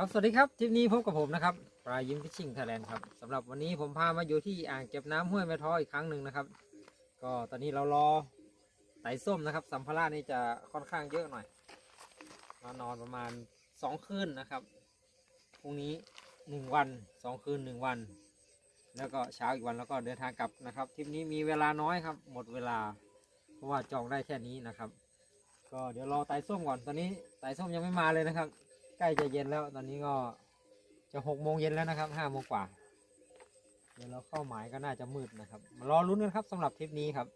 ครับสวัสดีครับทริปนี้พบกับผมนะครับปลายิ้มฟิชชิ่งไทยแลนด์ครับสำหรับวันนี้ผมพามาอยู่ที่อ่างเก็บน้ำห้วยแม่ท้ออีกครั้งหนึ่งนะครับ ก็ตอนนี้เรารอไต่ส้มนะครับ สัมภาระนี่จะค่อนข้างเยอะหน่อยมานอนประมาณสองคืนนะครับพรุ่งนี้หนึ่งวันสองคืนหนึ่งวัน แล้วก็เช้าอีกวันแล้วก็เดินทางกลับนะครับทริปนี้มีเวลาน้อยครับ หมดเวลา เพราะว่าจองได้แค่นี้นะครับ ก็เดี๋ยวรอไต่ส้มก่อนตอนนี้ไต่ส้มยังไม่มาเลยนะครับ ใกล้จะเย็นแล้ว ตอนนี้ก็จะหกโมงเย็นแล้วนะครับห้าโมงกว่า เดี๋ยวเราเข้าหมายก็น่าจะมืดนะครับ มารอรุ้นกันครับสำหรับทริปนี้ครับ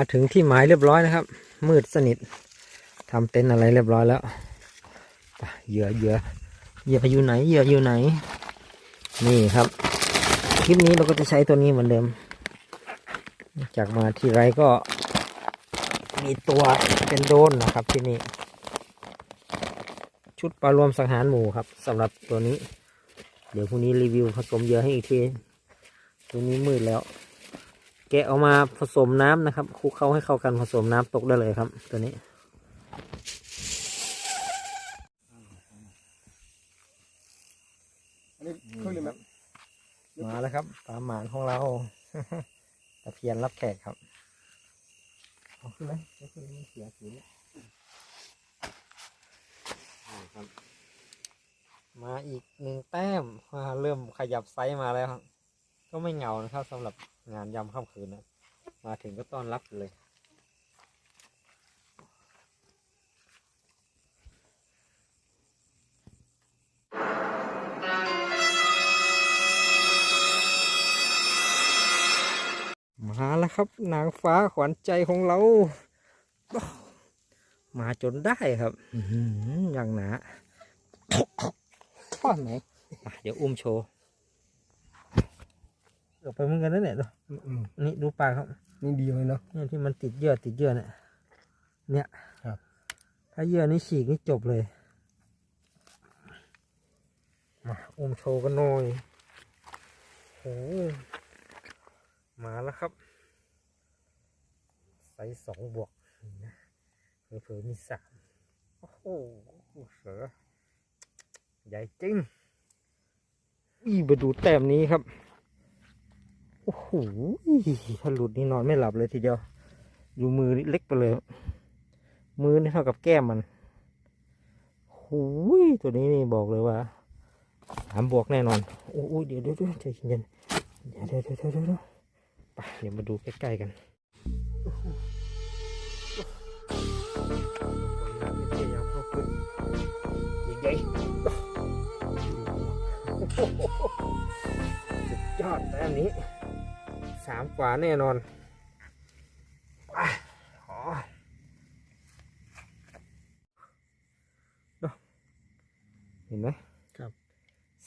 มาถึงที่หมายเรียบร้อยนะครับ มืดสนิททำเต็นท์อะไรเรียบร้อยแล้วเหยื่อเหยื่อเหยื่ออยู่ไหนเหยื่ออยู่ไหน นี่ครับ คลิปนี้เราก็จะใช้ตัวนี้เหมือนเดิม จากมาที่ไรก็ มีตัวเป็นโดนนะครับที่นี่ ชุดปลารวมสังหารหมูครับสำหรับตัวนี้ เดี๋ยวพรุ่งนี้รีวิวผสมเหยื่อให้อีกทีตัวนี้มืดแล้ว แกะเอามาผสมน้ำนะครับคลุกเข้าให้เข้ากันผสมน้ำตกได้เลยครับ ตัวนี้ อันนี้เครื่องเรียนแบบมาแล้วครับปลาหมานของเราตะเพียนรับแขกครับเอาขึ้นไหมเอาขึ้นมันเสียสีแล้วนี่ครับมาอีกหนึ่งแต้มอ่าเริ่มขยับไซส์มาแล้วครับ ก็ไม่เหงานะครับสำหรับ งานยำค่ำคืนนะมาถึงก็ต้อนรับเลย มาแล้วครับนางฟ้าขวัญใจของเรา มาจนได้ครับอื้อหืออย่างหนาข้อไหนอะเดี๋ยวอุ้มโชว์เออกไปเหมือนกันนั่นแหละดูอืมนี่ดูปลาครับ นี่ดีเลยเนาะเนี่ยที่มันติดเยื่อติดเยื่อเนี่ยเนี่ยครับ ถ้าเยื่อนี่ฉีกนี่จบเลย มาอุ้มโชว์กันหน่อยโอ้มาแล้วครับไซส์สองบวกนี่นะเผลอๆมีสามโอ้โหเสือใหญ่จริงอีมาดูแต้มนี้ครับ โอ้โหถ้าหลุดนี่นอนไม่หลับเลยทีเดียว อยู่มือนี่เล็กไปเลย มือนี่เท่ากับแก้มมันหูยตัวนี้นี่บอกเลยว่าสามบวกแน่นอนโอ้ยเดี๋ยวเดี๋ยวเดี๋ยวใจเย็นเดี๋ยวเดี๋ยวเดี๋ยวเดี๋ยวเดี๋ยวไปเดี๋ยวมาดูใกล้ๆกันใหญ่ กว่าแน่นอนไปขอดูเห็นไหมครับ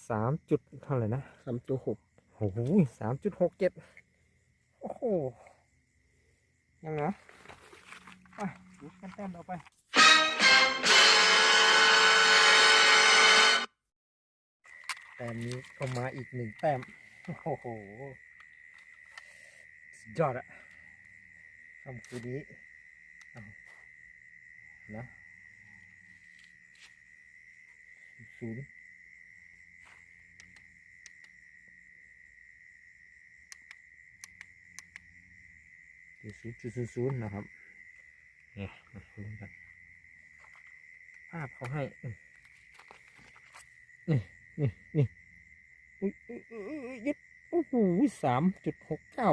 สามจุดเท่าไหร่นะสามตัวหกโอ้โหสามจุดหกเจ็ดโอ้โห ยังนะไปดูกันแต้มต่อไปแต้มนี้ก็มาอีกหนึ่งแต้ม โอ้โหสุด ยอดอะคำคืนนี้นะศูนย์ศูนย์จุดศูนย์นะครับเนี่ยมาลุ้นกันภาพเขาให้ นี่ นี่ นี่อุ้ยอุ้ยอุ้ยยึดโอ้โหสามจุดหกเก้า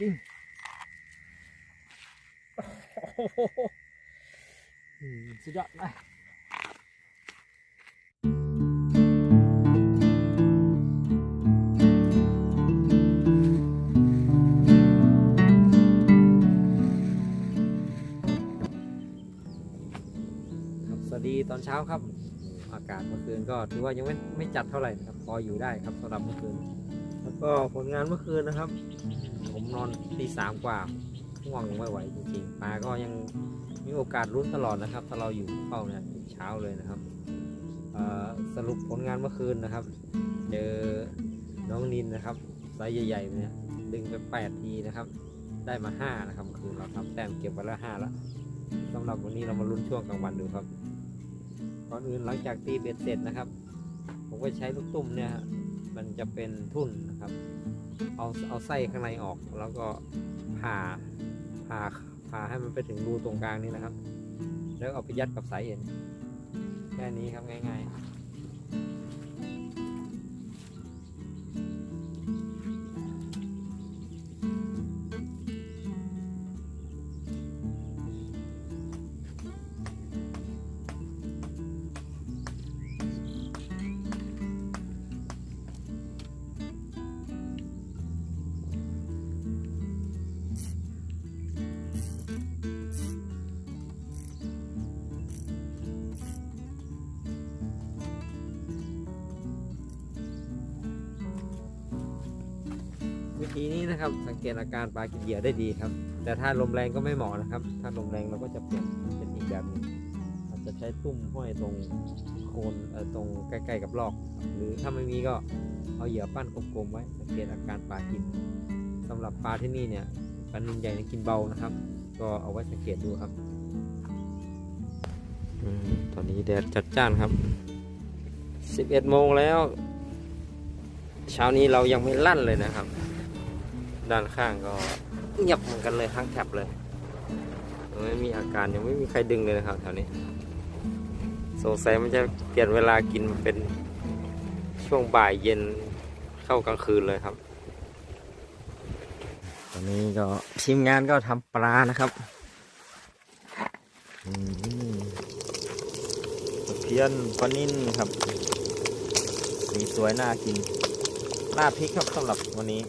จริงสุดยอดนะดีตอนเช้าครับ อากาศเมื่อคืนก็ถือว่ายังไม่ไม่จัดเท่าไหร่นะครับพออยู่ได้ครับสำหรับเมื่อคืน แล้วก็ผลงานเมื่อคืนนะครับ ผมนอนตีสามกว่าง่วงไม่ไหวจริงๆปลาก็ยังมีโอกาสลุ้นตลอดนะครับ ถ้าเราอยู่เป้าเนี่ยเช้าเลยนะครับสรุปผลงานเมื่อคืนนะครับ เจอน้องนินนะครับไซส์ใหญ่ๆเนี่ยดึงไปแปดทีนะครับ ได้มาห้านะครับเมื่อคืนเราทำแต้มเก็บไว้แล้วห้าแล้วสำหรับวันนี้เรามาลุ้นช่วงกลางวันดูครับก่อนอื่นหลังจากตีเบ็ดเสร็จนะครับ ผมก็ใช้ลูกตุ้มเนี่ยมันจะเป็นทุ่นนะครับ เอาเอาไส้ข้างในออก แล้วก็ผ่าผ่าผ่าให้มันไปถึงรูตรงกลางนี้นะครับ แล้วเอาไปยัดกับสายเอ็นแค่นี้ครับง่าย ๆ วิธีนี้นะครับสังเกตอาการปลากินเหยื่อได้ดีครับ แต่ถ้าลมแรงก็ไม่เหมาะนะครับ ถ้าลมแรงเราก็จะเปลี่ยนเป็นอีกแบบหนึงอาจจะใช้ตุ้มห้อยตรงโคนตรงใกล้ๆกับลอกรหรือถ้าไม่มีก็เอาเหยื่อปั้นกลมๆไว้ สังเกตอาการปลากินสำหรับปลาที่นี่เนี่ยปลานินใหญ่กินเบานะครับ ก็เอาไว้สังเกตดูครับตอนนี้แดดจัดจ้านครับ 11โมงแล้ว เช้านี้เรายังไม่ลั่นเลยนะครับ ด้านข้างก็เงียบเหมือนกันเลยทั้งแถบเลยไม่มีอาการยังไม่มีใครดึงเลยนะครับแถวนี้สงสัยมันจะเปลี่ยนเวลากินเป็นช่วงบ่ายเย็นเข้ากลางคืนเลยครับ ตอนนี้ก็ทีมงานก็ทำปลานะครับเพี้ยนปลานิ่นครับสีสวยน่ากินหน้าพริกครับสำหรับวันนี้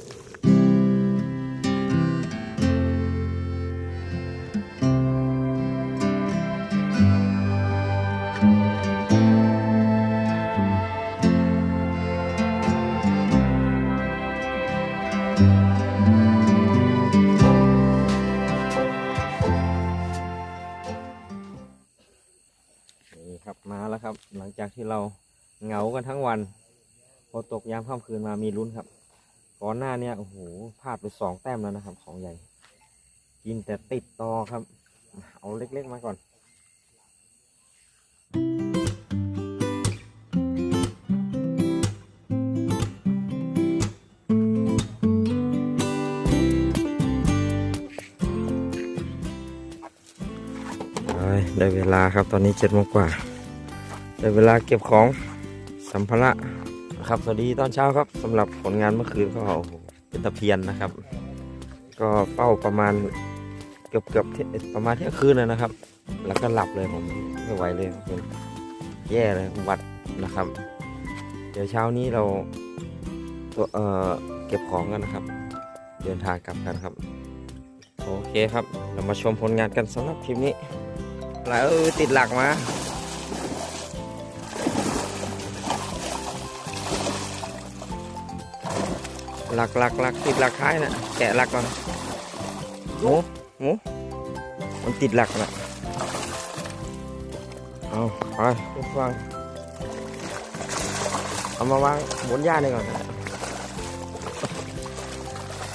จากที่เราเหงากันทั้งวัน พอตกยามค่ำคืนมามีลุ้นครับ ก่อนหน้าเนี่ยโอ้โหพลาดไปสองแต้มแล้วนะครับ ของใหญ่ กินแต่ติดตอครับ เอาเล็กๆมาก่อนได้เวลาครับตอนนี้เจ็ดโมงกว่า ได้เวลาเก็บของสัมภาระครับสวัสดีตอนเช้าครับสำหรับผลงานเมื่อคืนก็เป็นตะเพียนนะครับ ก็เป้าประมาณเกือบเกือบประมาณเที่ยงคืนเลยนะครับ แล้วก็หลับเลยผมไม่ไหวเลยเป็นแย่เลยหวัดนะครับ เดี๋ยวเช้านี้เราตัวเอ่อเก็บของกันนะครับ เดินทางกลับกันครับ โอเคครับ เรามาชมผลงานกันสำหรับคลิปนี้แล้วติดหลักมา หลักหลักหลักติดหลักท้ายนะแกะหลักก่อนหมูหมูมันติดหลักนะเอาไปขึ้นฟังเอามาวางบนหญ้านี่ก่อน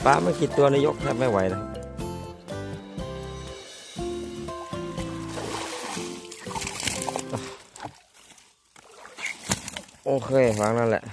ปลาไม่กี่ตัวนะยกแทบไม่ไหวแล้วโอเควางนั่นแหละ